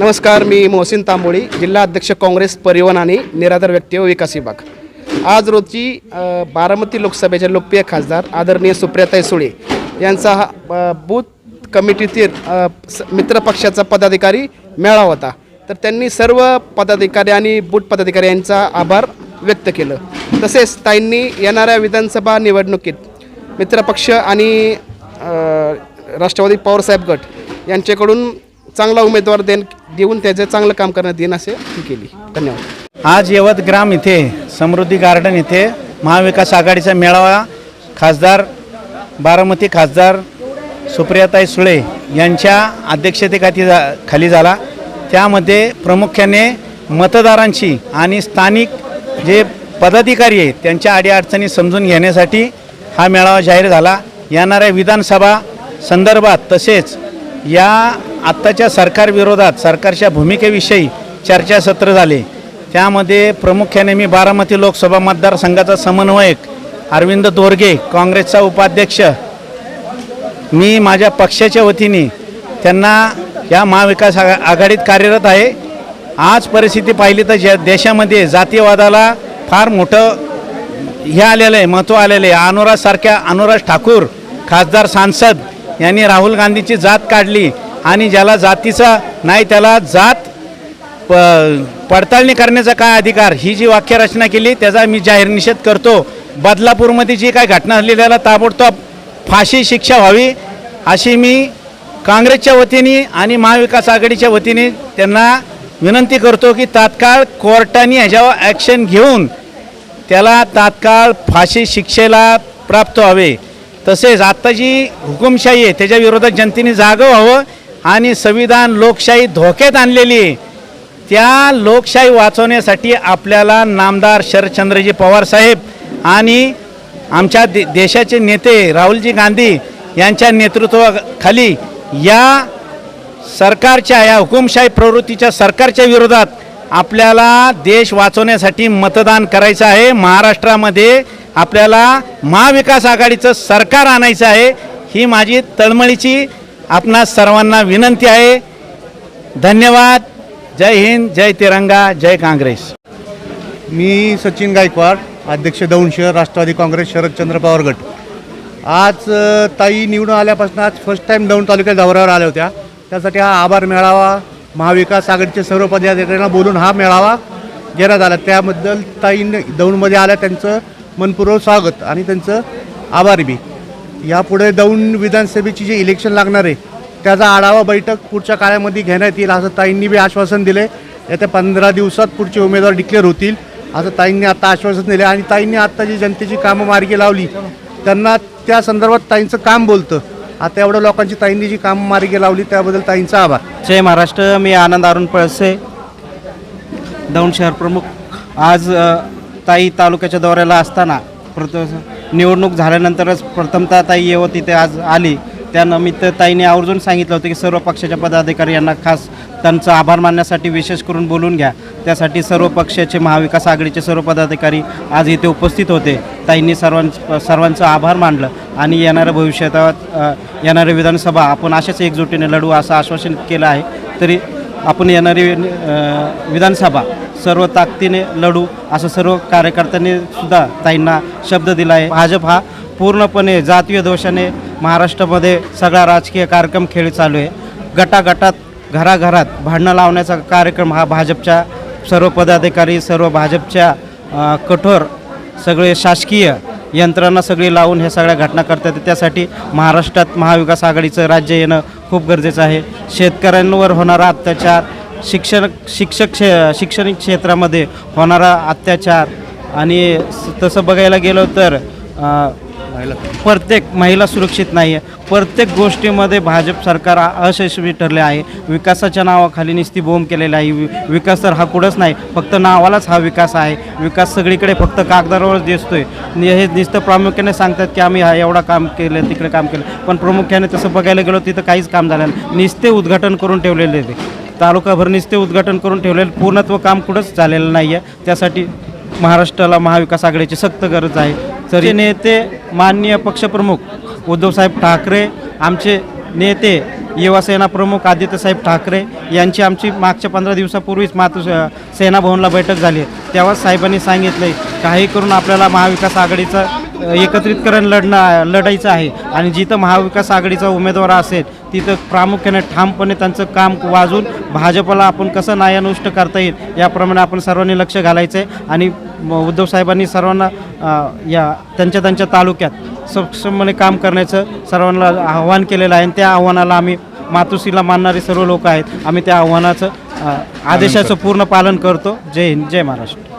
नमस्कार मी मोहसिन तांबोळी जिल्हा अध्यक्ष काँग्रेस परिवहन आणि निराधार व्यक्ती व विकास विभाग. आज रोजी बारामती लोकसभेचे लोकप्रिय खासदार आदरणीय सुप्रियाताई सुळे यांचा हा बूथ कमिटीतील स- मित्रपक्षाचा पदाधिकारी मेळावा होता. तर त्यांनी सर्व पदाधिकारी आणि बूथ पदाधिकारी यांचा आभार व्यक्त केलं. तसेच ताईंनी येणाऱ्या विधानसभा निवडणुकीत मित्रपक्ष आणि राष्ट्रवादी पवारसाहेब गट यांच्याकडून चांगला उमेदवार देण देऊन त्याचं चांगलं काम करण्यात येईन असे ही केली. धन्यवाद. आज यवतग्राम इथे समृद्धी गार्डन इथे महाविकास आघाडीचा मेळावा खासदार बारामती खासदार सुप्रियाताई सुळे यांच्या अध्यक्षतेखाली जा खाली झाला. त्यामध्ये प्रामुख्याने मतदारांची आणि स्थानिक जे पदाधिकारी आहेत त्यांच्या अडीअडचणी समजून घेण्यासाठी हा मेळावा जाहीर झाला. येणाऱ्या विधानसभा संदर्भात तसेच या आत्ताच्या सरकारविरोधात सरकारच्या भूमिकेविषयी चर्चासत्र झाले. त्यामध्ये प्रामुख्याने मी बारामती लोकसभा मतदारसंघाचा समन्वयक अरविंद दोरगे काँग्रेसचा उपाध्यक्ष मी माझ्या पक्षाच्या वतीने त्यांना या महाविकास आघा आघाडीत कार्यरत आहे. आज परिस्थिती पाहिली तर ज्या देशामध्ये जातीयवादाला फार मोठं हे आलेलं आहे महत्त्व आलेलं आहे. अनुराजसारख्या अनुराज ठाकूर खासदार सांसद यांनी राहुल गांधीची जात काढली. आणि ज्याला जातीचा नाही त्याला जात प पडताळणी करण्याचा काय अधिकार? ही जी वाक्यरचना केली त्याचा मी जाहीर निषेध करतो. बदलापूरमध्ये जी काय घटना झाली त्याला ताबडतोब फाशी शिक्षा व्हावी अशी मी काँग्रेसच्या वतीने आणि महाविकास आघाडीच्या वतीने त्यांना विनंती करतो की तात्काळ कोर्टाने ह्याच्यावर ॲक्शन घेऊन त्याला तात्काळ फाशी शिक्षेला प्राप्त व्हावे. तसेच आत्ता जी हुकुमशाही आहे त्याच्या विरोधात जनतेने जागं व्हावं आणि संविधान लोकशाही धोक्यात आणलेली आहे. त्या लोकशाही वाचवण्यासाठी आपल्याला नामदार शरदचंद्रजी पवार साहेब आणि आमच्या दे देशाचे नेते राहुलजी गांधी यांच्या नेतृत्वाखाली या सरकारच्या या हुकुमशाही प्रवृत्तीच्या सरकारच्या विरोधात आपल्याला देश वाचवण्यासाठी मतदान करायचं आहे. महाराष्ट्रामध्ये आपल्याला महाविकास आघाडीचं सरकार आणायचं आहे. ही माझी तळमळीची आपणा सर्वांना विनंती आहे. धन्यवाद. जय हिंद जय तिरंगा जय काँग्रेस. मी सचिन गायकवाड अध्यक्ष दौंड शहर राष्ट्रवादी काँग्रेस शरदचंद्र पवार गट. आज ताई निवडून आल्यापासून आज फर्स्ट टाईम दौंड तालुक्यात दौऱ्यावर आल्या होत्या. त्यासाठी हा आभार मेळावा महाविकास आघाडीचे सर्व पदाधिकाऱ्यांना बोलून हा मेळावा घेण्यात आला. त्याबद्दल ताई दौंडमध्ये आल्या त्यांचं मनपूर्वक स्वागत आणि त्यांचं आभार बी. यापुढे दौंड विधानसभेची जे इलेक्शन लागणार आहे त्याचा आढावा बैठक पुढच्या काळामध्ये घेण्यात येईल असं ताईंनी बी आश्वासन दिले येत्या पंधरा दिवसात पुढचे उमेदवार डिक्लेअर होतील असं ताईंनी आता आश्वासन दिले आणि ताईंनी आत्ता जी जनतेची कामं मार्गी लावली त्यांना त्या संदर्भात ताईंचं काम बोलतं. आता एवढ्या लोकांची ताईंनी जी कामं मार्गी लावली त्याबद्दल ताईंचा आभार. जय महाराष्ट्र मी आनंद अरुण पळसे दौंड शहर प्रमुख. आज ताई तालुक्याच्या दौऱ्याला असताना प्रथ निवडणूक झाल्यानंतरच प्रथमतः ताई येवत तिथे आज आली. त्यानिमित्त ताईने आवर्जून सांगितलं होतं की सर्व पक्षाच्या पदाधिकारी यांना खास त्यांचं आभार मानण्यासाठी विशेष करून बोलून घ्या. त्यासाठी सर्व पक्षाचे महाविकास आघाडीचे सर्व पदाधिकारी आज इथे उपस्थित होते. ताईंनी सर्वां सर्वांचं आभार मानलं आणि येणाऱ्या भविष्यात अ, येणाऱ्या विधानसभा आपण अशाच एकजुटीने लढू असं आश्वासन केलं आहे. तरी आपण येणारी विधानसभा सर्व ताकदीने लढू असं सर्व कार्यकर्त्यांनी सुद्धा ताईंना शब्द दिला आहे भाजप हा पूर्णपणे जातीय दोषाने महाराष्ट्रामध्ये सगळा राजकीय कार्यक्रम खेळ चालू आहे. गटागटात घराघरात भांडणं लावण्याचा कार्यक्रम हा भाजपच्या सर्व पदाधिकारी सर्व भाजपच्या कठोर सगळे शासकीय यंत्रणा सगळी लावून ह्या सगळ्या घटना करतात. त्यासाठी महाराष्ट्रात महाविकास आघाडीचं राज्य येणं खूप गरजेचं आहे. शेतकऱ्यांवर होणारा अत्याचार शिक्षण शिक्षक क्षे शैक्षणिक क्षेत्रामध्ये होणारा अत्याचार आणि तसं बघायला गेलो तर प्रत्येक महिला सुरक्षित नाही आहे. प्रत्येक गोष्टीमध्ये भाजप सरकार अयशस्वी ठरले आहे. विकासाच्या नावाखाली नुसती बोंब केलेला आहे. वि- विकास तर हा कुठंच नाही. फक्त नावालाच हा विकास आहे. विकास सगळीकडे फक्त कागदावरच दिसतोय. हे नुसतं प्रामुख्याने सांगतात की आम्ही हा एवढा काम केलं तिकडे काम केलं. पण प्रामुख्याने तसं बघायला गेलो तिथं काहीच काम झालं नाही. नुसते उद्घाटन करून ठेवलेले ते. तालुकाभर ते उद्घाटन करून ठेवलेलं पूर्णत्व काम कुठंच झालेलं नाही आहे त्यासाठी महाराष्ट्राला महाविकास आघाडीची सक्त गरज आहे. तरी नेते माननीय पक्षप्रमुख उद्धवसाहेब ठाकरे आमचे नेते युवासेना प्रमुख आदित्यसाहेब ठाकरे यांची आमची मागच्या पंधरा दिवसापूर्वीच मातृ सेना भवनला बैठक झाली. आहे साहेबांनी सांगितले काही करून आपल्याला महाविकास आघाडीचा एकत्रितकरण लढणं लढायचं आहे. आणि जिथं महाविकास आघाडीचा उमेदवार असेल तिथं प्रामुख्याने ठामपणे त्यांचं काम वाजून भाजपला आपण कसं नायानुष्ट करता येईल याप्रमाणे आपण सर्वांनी लक्ष घालायचं आहे आणि उद्धव साहेबांनी सर्वांना या त्यांच्या त्यांच्या तालुक्यात सक्षमपणे काम करण्याचं सर्वांना आव्हान केलेलं आहे. आणि त्या आव्हानाला आम्ही मातोश्रीला मानणारे सर्व लोक आहेत. आम्ही त्या आव्हानाचं आदेशाचं पूर्ण पालन करतो. जय हिंद जय महाराष्ट्र.